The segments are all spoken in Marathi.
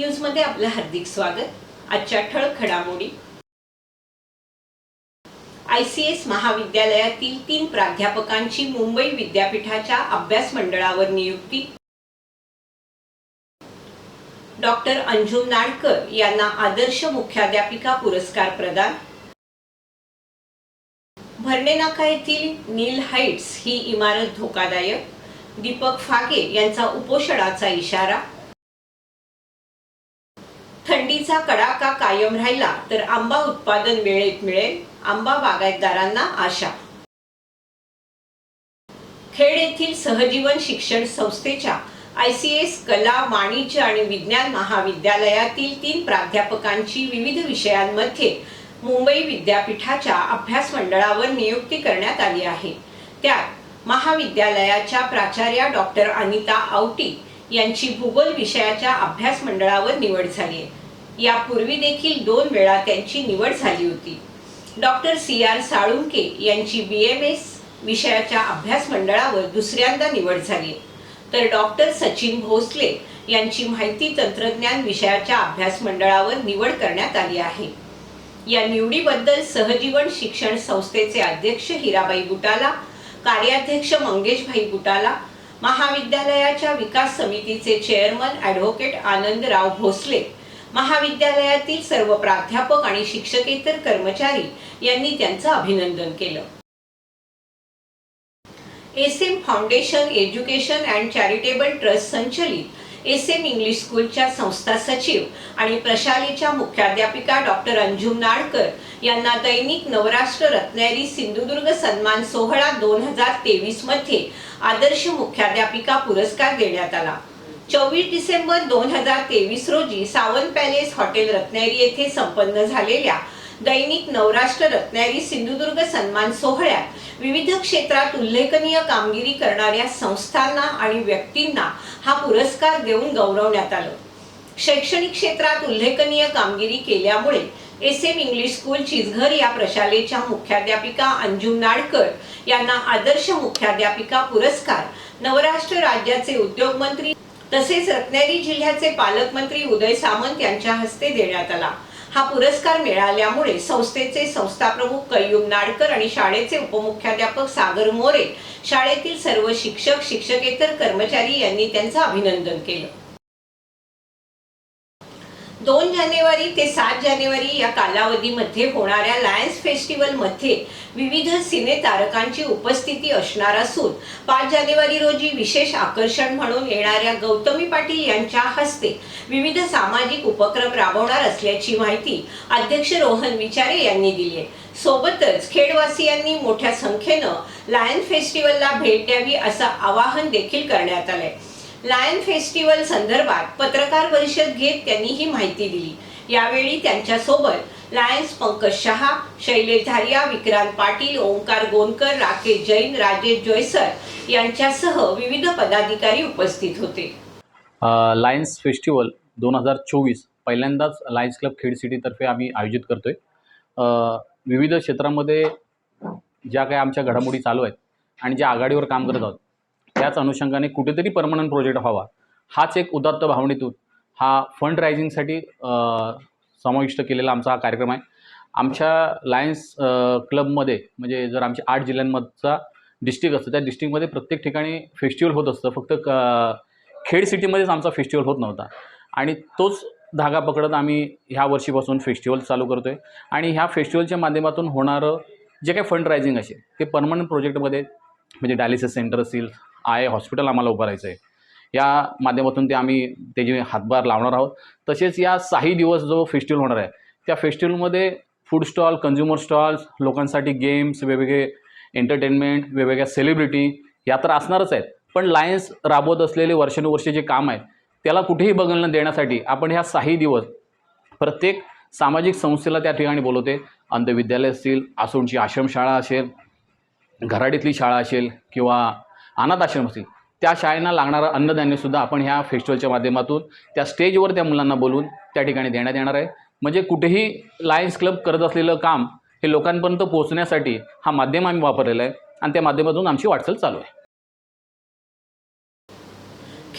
न्यूजमध्ये आपलं हार्दिक स्वागत. आजच्या ठळक घडामोडी. आय सी एस महाविद्यालयातील तीन प्राध्यापकांची मुंबई विद्यापीठाच्या अभ्यास मंडळावर नियुक्ती. डॉक्टर अंजुम नाडकर यांना आदर्श मुख्याध्यापिका पुरस्कार प्रदान. भरणेनाका येथील नील हाईट्स ही इमारत धोकादायक. दीपक फागे यांचा उपोषणाचा इशारा. थंडीचा कडाका कायम राहिला तर आंबा उत्पादन वेळेत मिळेल आंबा बागायतदारांना आशा. खेड येथील सहजीवन शिक्षण संस्थेच्या आय सी एस कला वाणिज्य आणि विज्ञान महाविद्यालयातील तीन प्राध्यापकांची विविध विषयांमध्ये मुंबई विद्यापीठाच्या अभ्यास मंडळावर नियुक्ती करण्यात आली आहे. त्यात महाविद्यालयाच्या प्राचार्या डॉक्टर अनिता आवटी यांची भूगोल विषयाच्या अभ्यास मंडळावर निवड झाली आहे. यापूर्वी देखील दोन वेळा त्यांची निवड झाली होती. Doctor C. आर. साळुंके यांची बी एम एस विषयाच्या अभ्यास मंडळावर दुसऱ्यांदा निवड झाली. तर डॉक्टर सचिन भोसले यांची माहिती तंत्रज्ञान विषयाच्या अभ्यास मंडळावर निवड करण्यात आली आहे. या निवडीबद्दल सहजीवन शिक्षण संस्थेचे अध्यक्ष हिराबाई बुटाला कार्याध्यक्ष मंगेशभाई बुटाला महाविद्यालयाच्या विकास समितीचे चेअरमन ॲडव्होकेट आनंदराव भोसले महाविद्यालयातील सर्व प्राध्यापक आणि शिक्षकेतर कर्मचारी यांनी त्यांचं अभिनंदन केलं. S M Foundation Education and Charitable Trust संचलित एस एम इंग्लिश स्कूलच्या संस्था सचिव आणि प्रशालेच्या मुख्याध्यापिका डॉक्टर अंजुम नाडकर यांना दैनिक नवराष्ट्र रत्नागिरी सिंधुदुर्ग सन्मान सोहळा दोन हजार तेवीसमध्ये आदर्श मुख्याध्यापिका पुरस्कार देण्यात आला. चोवीस डिसेंबर दोन हजार तेवीस रोजी सावंत पॅलेस हॉटेल रत्नागिरी येथे संपन्न झालेल्या दैनिक नवराष्ट्र रत्नागिरी सिंधुदुर्ग सन्मान सोहळ्यात विविध क्षेत्रात उल्लेखनीय कामगिरी करणाऱ्या संस्थांना आणि व्यक्तींना हा पुरस्कार देऊन गौरवण्यात आलं. शैक्षणिक क्षेत्रात उल्लेखनीय कामगिरी केल्यामुळे S M English School Chijghar या प्रशालेच्या मुख्याध्यापिका अंजुम नाडकर यांना आदर्श मुख्याध्यापिका पुरस्कार नवराष्ट्र राज्याचे उद्योगमंत्री तसेच रत्नागिरी जिल्ह्याचे पालकमंत्री उदय सामंत यांच्या हस्ते देण्यात आला. हा पुरस्कार मिळाल्यामुळे संस्थेचे संस्थाप्रमुख कय्यूम नाडकर आणि शाळेचे उपमुख्याध्यापक सागर मोरे शाळेतील सर्व शिक्षक शिक्षकेतर कर्मचारी यांनी त्यांचं अभिनंदन केलं. दोन जानेवारी ते सात जानेवारी या कालावधीमध्ये होणाऱ्या लायन्स फेस्टिवलमध्ये विविध सिने तारकांची उपस्थिती असणार असून पाच जानेवारी रोजी विशेष आकर्षण म्हणून येणाऱ्या गौतमी पाटील यांच्या हस्ते विविध सामाजिक उपक्रम राबवणार असल्याची माहिती अध्यक्ष रोहन विचारे यांनी दिली आहे. सोबतच खेडवासियांनी मोठ्या संख्येनं लायन फेस्टिवलला भेट द्यावी असं आवाहन देखील करण्यात आलंय. लायन फेस्टिवल संदर्भात पत्रकार परिषद घेत त्यांनी ही माहिती दिली. यावेळी त्यांच्यासोबत लायन्स पंकज शहा शैलेश धारिया विक्रांत पाटील ओंकार गोनकर राकेश जैन राजेश जोयसर यांच्यासह विविध पदाधिकारी उपस्थित होते. लायन्स फेस्टिवल दोन हजार चोवीस पहिल्यांदाच लायन्स क्लब खेड सिटीतर्फे आम्ही आयोजित करतोय. विविध क्षेत्रामध्ये ज्या काही आमच्या घडामोडी चालू आहेत आणि ज्या आघाडीवर काम करत आहोत त्याच अनुषंगाने कुठेतरी परमनंट प्रोजेक्ट व्हावा. हाच एक उदात्त भावनेतून हा फंड रायझिंगसाठी समाविष्ट केलेला आमचा हा कार्यक्रम आहे. आमच्या लायन्स क्लबमध्ये म्हणजे जर आमच्या आठ जिल्ह्यांमधचा डिस्ट्रिक्ट असतं त्या डिस्ट्रिक्टमध्ये प्रत्येक ठिकाणी फेस्टिवल होत असतं. फक्त क खेड सिटीमध्येच आमचा फेस्टिवल होत नव्हता. आणि तोच धागा पकडत आम्ही ह्या वर्षीपासून फेस्टिवल चालू करतो आहे आणि ह्या फेस्टिवलच्या माध्यमातून होणारं जे काही फंड रायझिंग असेल ते परमनंट प्रोजेक्टमध्ये म्हणजे डायलिसिस सेंटर असतील आय हॉस्पिटल आम्हाला उभारायचं आहे या माध्यमातून ते आम्ही त्याचे हातभार लावणार आहोत तसेच या साही दिवस जो फेस्टिवल होणार आहे त्या फेस्टिवलमध्ये फूड स्टॉल कन्झ्युमर स्टॉल्स लोकांसाठी गेम्स वेगवेगळे एंटरटेनमेंट वेगवेगळ्या सेलिब्रिटी या तर असणारच आहेत. पण लायन्स राबवत असलेले वर्षानुवर्षे जे काम आहे त्याला कुठेही बघणं देण्यासाठी आपण ह्या साही दिवस प्रत्येक सामाजिक संस्थेला त्या ठिकाणी बोलवते. अंधविद्यालय असतील आसोंची आश्रमशाळा असेल घराडीतली शाळा असेल किंवा अनाथ आश्रम असतील त्या शाळेंना लागणारं अन्नधान्यसुद्धा आपण ह्या फेस्टिवलच्या माध्यमातून त्या स्टेजवर त्या मुलांना बोलून त्या ठिकाणी देण्यात येणार आहे. म्हणजे कुठेही लायन्स क्लब करत असलेलं काम हे लोकांपर्यंत पोहोचण्यासाठी हा माध्यम आम्ही वापरलेला आहे. आणि त्या माध्यमातून आमची वाटचाल चालू आहे.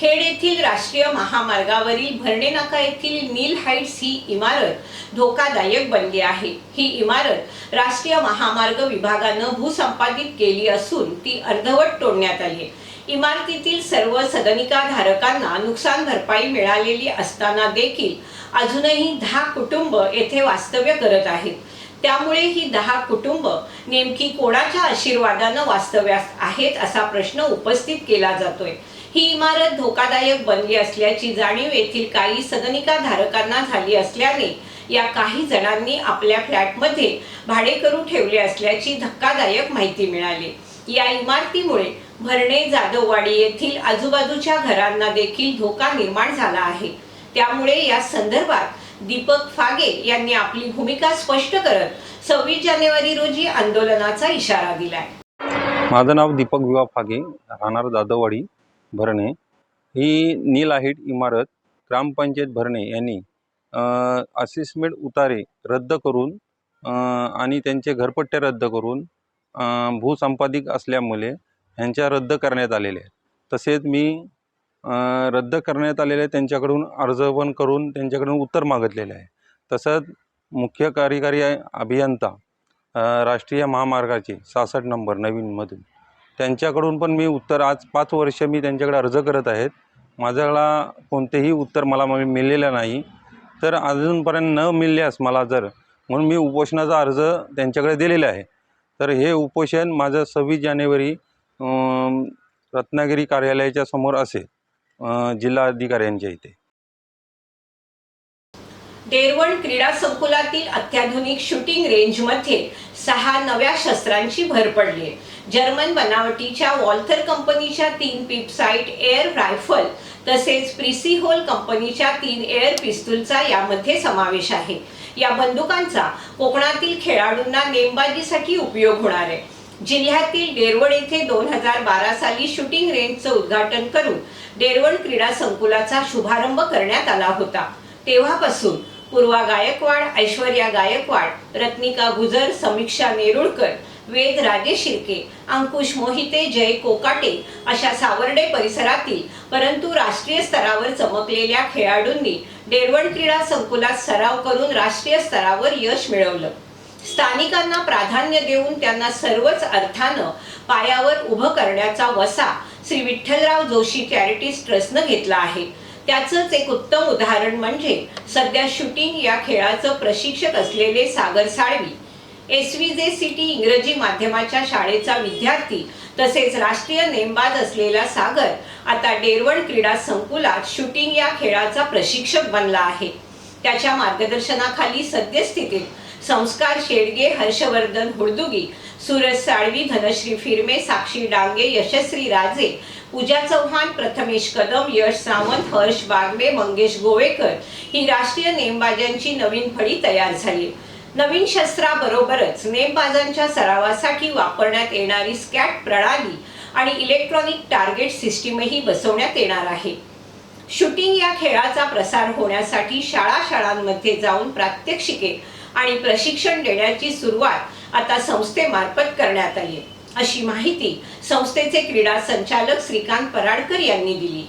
खेड येथील राष्ट्रीय महामार्गावरील भरणे नाका येथील नील हाईट्स ही इमारत धोकादायक बनली आहे. ही इमारत राष्ट्रीय महामार्ग विभागानं भूसंपादित केली असून ती अर्धवट तोडण्यात आली इमारतीतील सर्व सदनिका धारकांना नुकसान भरपाई मिळालेली असताना देखील अजूनही दहा कुटुंब येथे वास्तव्य करत आहेत. त्यामुळे ही दहा कुटुंब नेमकी कोणाच्या आशीर्वादानं वास्तव्यास आहेत असा प्रश्न उपस्थित केला जातोय. ही इमारत धोकादायक बनली असल्याची जाणीव येथील काही सदनिका धारकांना झाली असल्याने या काही जणांनी आपल्या फ्लॅटमध्ये भाडेकरू ठेवले असल्याची धक्कादायक माहिती मिळाली. या इमारतीमुळे भरणे जाधववाडी येथील आजूबाजूच्या घरांना देखील धोका निर्माण झाला आहे. त्यामुळे या संदर्भात दीपक फागे यांनी आपली भूमिका स्पष्ट करत सव्वीस जानेवारी रोजी आंदोलनाचा इशारा दिलाय. माझं नाव दीपक विवा फागे राहणार जाधववाडी. भरणे. ही नील इमारत. ग्रामपंचायत भरणे यांनी असिसमेंट उतारे रद्द करून आणि त्यांचे घरपट्टे रद्द करून भूसंपादिक असल्यामुळे ह्यांच्या रद्द करण्यात आलेले आहेत. तसेच मी रद्द करण्यात आलेले त्यांच्याकडून अर्ज पण करून त्यांच्याकडून उत्तर मागितलेले आहे. तसंच मुख्य कार्यकारी अभियंता राष्ट्रीय महामार्गाचे सहासष्ट नंबर नवीनमधून. त्यांच्याकडून पण मी उत्तर आज पाच वर्ष मी त्यांच्याकडे अर्ज करत आहेत. माझ्याला कोणतेही उत्तर मला मिळलेलं नाही. तर अजूनपर्यंत न मिळल्यास मला जर म्हणून मी उपोषणाचा अर्ज त्यांच्याकडे दिलेला आहे. तर हे उपोषण माझं सव्वीस जानेवारी रत्नागिरी कार्यालयाच्या समोर असेल जिल्हाधिकाऱ्यांच्या इथे. डेरवण क्रीडा संकुलातील अत्याधुनिक शूटिंग रेंजमध्ये सहा नव्या शस्त्रांची भर पडली. जर्मन बनावटीच्या वॉल्थर कंपनीच्या तीन पिपसाईट एअर रायफल तसेच प्रिसी होल कंपनीच्या तीन एअर पिस्तूलचा यामध्ये समावेश आहे. या बंदुकांचा कोकणातील खेळाडूंना नेमबाजीसाठी उपयोग होणार आहे. जिल्ह्यातील डेरवण येथे दोन हजार बारा साली शूटिंग रेंजचं उद्घाटन करून डेरवण क्रीडा संकुलाचा शुभारंभ करण्यात आला होता. तेव्हापासून पूर्वा गायकवाड ऐश्वर्या गायकवाड रत्निका गुजर समीक्षा नेरुळकर वेद राजे शिर्के अंकुश मोहिते जय कोकाटे अशा सावर्डे परिसरातील परंतु राष्ट्रीय स्तरावर चमकलेल्या खेळाडूंनी डेरवण क्रीडा संकुलात सराव करून राष्ट्रीय स्तरावर यश मिळवलं. स्थानिकांना प्राधान्य देऊन त्यांना सर्वच अर्थानं पायावर उभं करण्याचा वसा श्री विठ्ठलराव जोशी चॅरिटीज ट्रस्टनं घेतला आहे. त्याचंच एक उत्तम उदाहरण म्हणजे सध्या शूटिंग या खेळाचं प्रशिक्षक असलेले Sagar Salvi S V J City इंग्रजी माध्यमाच्या शाळेचा विद्यार्थी तसेच राष्ट्रीय नेमबाज असलेला सागर आता डेरवण क्रीडा संकुलात शूटिंग या खेळाचा प्रशिक्षक बनला आहे. त्याच्या मार्गदर्शनाखाली सद्यस्थितीत संस्कार शेडगे हर्षवर्धन हुडदुगी सूरज साळवी धनश्री फिरमे साक्षी डांगे यशस्वी राजे पूजा चव्हाण प्रथमेश कदम यश सावंत हर्ष बागवे मंगेश गोवेकर ही राष्ट्रीय नेमबाजांची नवीन फळी तयार झाली. नवीन शस्त्राबरोबरच नेमबाजांच्या सरावासाठी वापरण्यात येणारी स्कॅट प्रणाली आणि इलेक्ट्रॉनिक टार्गेट सिस्टीमही बसवण्यात येणार आहे. शूटिंग या खेळाचा प्रसार होण्यासाठी शाळा शाळांमध्ये जाऊन प्रात्यक्षिके आणि प्रशिक्षण देण्याची सुरुवात आता संस्थेमार्फत करण्यात आली. अशी माहिती संस्थेचे क्रीडा संचालक श्रीकांत पराडकर यांनी दिली.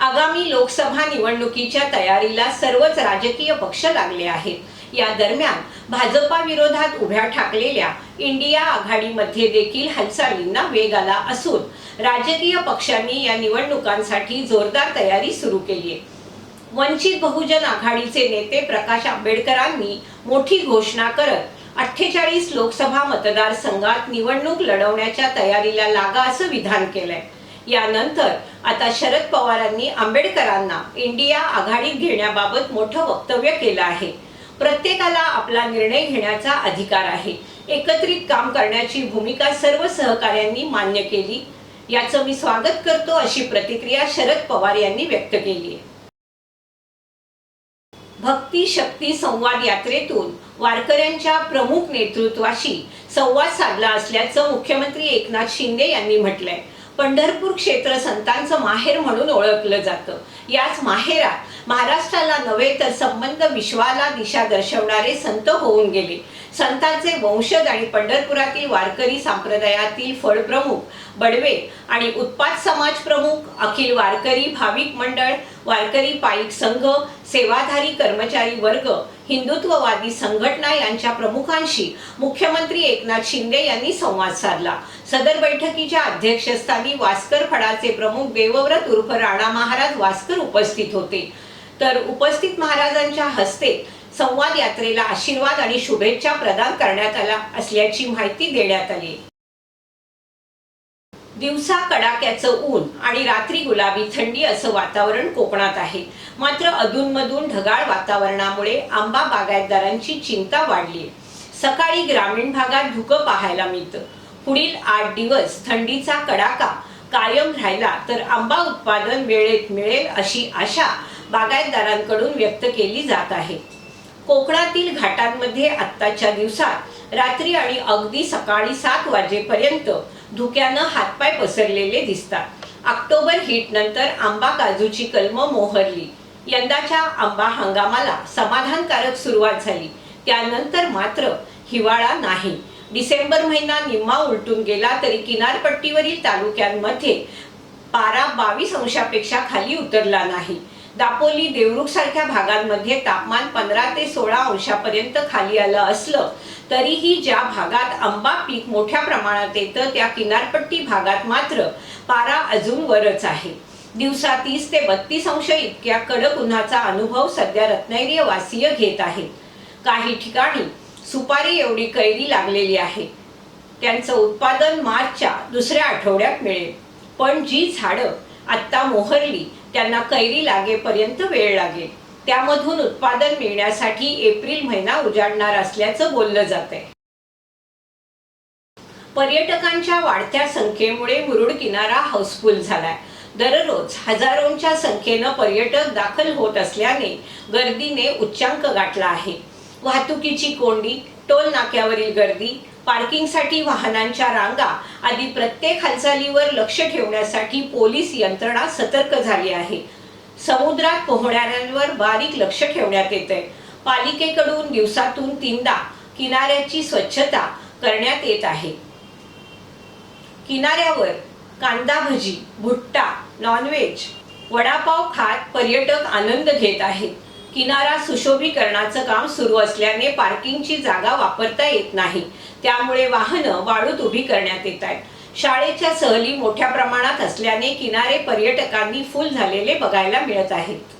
आगामी लोकसभा निवडणुकीच्या तयारीला सर्वच राजकीय पक्ष लागले आहेत. या दरम्यान भाजपा विरोधात उभ्या ठाकलेल्या इंडिया आघाडीमध्ये देखील हालचालींना वेग आला असून राजकीय पक्षांनी या निवडणुकांसाठी जोरदार तयारी सुरू केली आहे. वंचित बहुजन आघाडीचे नेते प्रकाश आंबेडकरांनी मोठी घोषणा करत अठ्ठेचाळीस लोकसभा मतदारसंघात निवडणूक लढवण्याच्या तयारीला लागा असं विधान केलंय. यानंतर आता शरद पवारांनी आंबेडकरांना इंडिया आघाडीत घेण्याबाबत मोठं वक्तव्य केलं आहे. प्रत्येकाला आपला निर्णय घेण्याचा अधिकार आहे. एकत्रित काम करण्याची भूमिका सर्व सहकाऱ्यांनी मान्य केली. याचं मी स्वागत करतो अशी प्रतिक्रिया शरद पवार यांनी व्यक्त केली आहे. भक्ती शक्ती संवाद यात्रेतून वारकऱ्यांच्या प्रमुख नेतृत्वाशी संवाद साधला असल्याचं मुख्यमंत्री एकनाथ शिंदे यांनी म्हटलंय. पंढरपूर क्षेत्र संतांचं माहेर म्हणून ओळखलं जातं. याच माहेरात महाराष्ट्राला नव्हे तर संबंध विश्वाला दिशा दर्शवणारे संत होऊन गेले. संतांचे वंशज आणि पंढरपुरातील वारकरी संप्रदायातील फळप्रमुख बडवे आणि उत्पाद समाज प्रमुख अखिल वारकरी भाविक मंडळ वारकरी पाईक संघ सेवाधारी कर्मचारी वर्ग हिंदुत्ववादी संघटना यांच्या प्रमुखांशी मुख्यमंत्री एकनाथ शिंदे यांनी संवाद साधला. सदर बैठकीच्या अध्यक्षस्थानी वास्कर फडाचे प्रमुख देवव्रत उर्फ राणा महाराज वास्कर उपस्थित होते. तर उपस्थित महाराजांच्या हस्ते संवाद यात्रेला आशीर्वाद आणि शुभेच्छा प्रदान करण्यात आला असल्याची माहिती देण्यात आली. दिवसा कडाक्याचं ऊन आणि रात्री गुलाबी थंडी असं वातावरण कोकणात आहे. मात्र अधूनमधून ढगाळ वातावरणामुळे आंबा बागायतदारांची चिंता वाढली. सकाळी ग्रामीण भागात धुकं पाहायला मिळतं. पुढील आठ दिवस थंडीचा कडाका कायम राहिला तर आंबा उत्पादन वेळेत मिळेल अशी आशा बागायतदारांकडून व्यक्त केली जात आहे. कोकणातील घाटांमध्ये आत्ताच्या दिवसात रात्री आणि अगदी सकाळी सात वाजेपर्यंत धुक्यानं हातपाय पसरलेले दिसतात. ऑक्टोबर हिट नंतर आंबा काजूची कलम मोहरली. यंदाच्या आंबा हंगामाला समाधानकारक सुरुवात झाली. त्यानंतर मात्र हिवाळा नाही. डिसेंबर महिना निम्मा उलटून गेला तरी किनारपट्टीवरील तालुक्यांमध्ये पारा बावीस अंशापेक्षा खाली उतरला नाही. दापोली देवरुख सारख्या भागांमध्ये तापमान पंधरा ते सोळा अंशापर्यंत खाली आलं असलं तरीही ज्या भागात आंबा पीक मोठ्या प्रमाणात येतं त्या किनारपट्टी भागात मात्र पारा अजून वरच आहे. दिवसा तीस ते बत्तीस अंश इतक्या कडक उन्हाचा अनुभव सध्या रत्नागिरी वासीय घेत आहेत काही ठिकाणी सुपारी एवढी कैरी लागलेली आहे. त्यांचं उत्पादन मार्चच्या दुसऱ्या आठवड्यात मिळेल. पण जी झाडं आत्ता मोहरली त्यांना कैरी लागेपर्यंत वेळ लागेल. त्यामधून उत्पादन मिळण्यासाठी एप्रिल महिना उजाडणार असल्याचं बोललं जात आहे पर्यटकांच्या वाढत्या संख्येमुळे मुरुड किनारा हाऊसफुल झालाय. दररोज हजारोंच्या संख्येनं पर्यटक दाखल होत असल्याने गर्दीने उच्चांक गाठला आहे. वाहतुकीची कोंडी टोल नाक्यावरील गर्दी पार्किंगसाठी वाहनांच्या रांगा आदी प्रत्येक हालचालीवर लक्ष ठेवण्यासाठी पोलीस यंत्रणा सतर्क झाली आहे. समुद्रात पोहणाऱ्यांवर बारीक लक्ष ठेवण्यात येते. पालिकेकडून दिवसातून तीनदा किनाऱ्याची स्वच्छता करण्यात येत आहे. किनाऱ्यावर कांदा भजी भुट्टा नॉनव्हेज वडापाव खात पर्यटक आनंद घेत आहेत. किनारा सुशोभीकरणाचं काम सुरू असल्याने पार्किंगची जागा वापरता येत नाही. त्यामुळे वाहनं वाळूत उभी करण्यात येत आहेत. शाळेच्या सहली मोठ्या प्रमाणात असल्याने किनारे पर्यटकांनी फुल झालेले बघायला मिळत आहेत.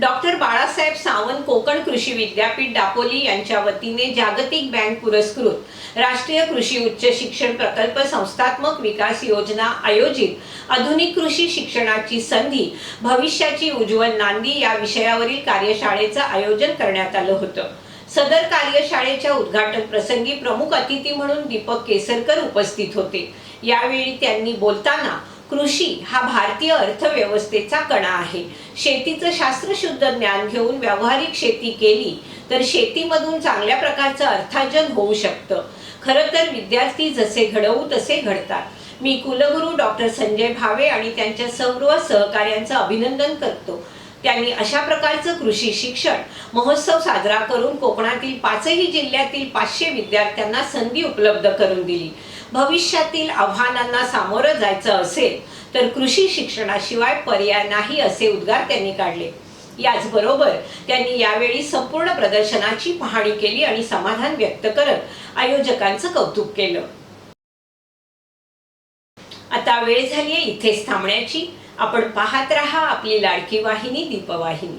डॉक्टर बाळासाहेब सावंत कोकण कृषी विद्यापीठ दापोली यांच्या वतीने जागतिक बँक पुरस्कृत राष्ट्रीय कृषी उच्च शिक्षण प्रकल्प संस्थात्मक विकास योजना आयोजित आधुनिक कृषी शिक्षणाची संधी भविष्याची उज्ज्वल नांदी या विषयावरील कार्यशाळेचं आयोजन करण्यात आलं होतं. सदर कार्यशाळेच्या उद्घाटन प्रसंगी प्रमुख अतिथी म्हणून दीपक केसरकर उपस्थित होते. यावेळी त्यांनी बोलताना कृषी हा भारतीय अर्थव्यवस्थेचा कणा आहे. शेतीचं शास्त्रशुद्ध ज्ञान घेऊन व्यावहारिक शेती केली तर शेतीमधून चांगल्या प्रकारचं अर्थार्जन होऊ शकतं. खरं तर विद्यार्थी जसे घडवू तसे घडतात. मी कुलगुरू डॉक्टर संजय भावे आणि त्यांच्या सर्व सहकार्यांचं अभिनंदन करतो. त्यांनी अशा प्रकारचं कृषी शिक्षण महोत्सव साजरा करून कोकणातील पाचही जिल्ह्यातील पाचशे विद्यार्थ्यांना संधी उपलब्ध करून दिली. भविष्यातील आव्हानांना सामोरं जायचं असेल तर कृषी शिक्षणाशिवाय पर्याय नाही असे उद्गार त्यांनी काढले. याचबरोबर त्यांनी यावेळी संपूर्ण प्रदर्शनाची पाहणी केली आणि समाधान व्यक्त करत आयोजकांचं कौतुक केलं. आता वेळ झाली इथेच थांबण्याची. आपण पाहत रहा आपली लाडकी वाहिनी दीपवाहिनी.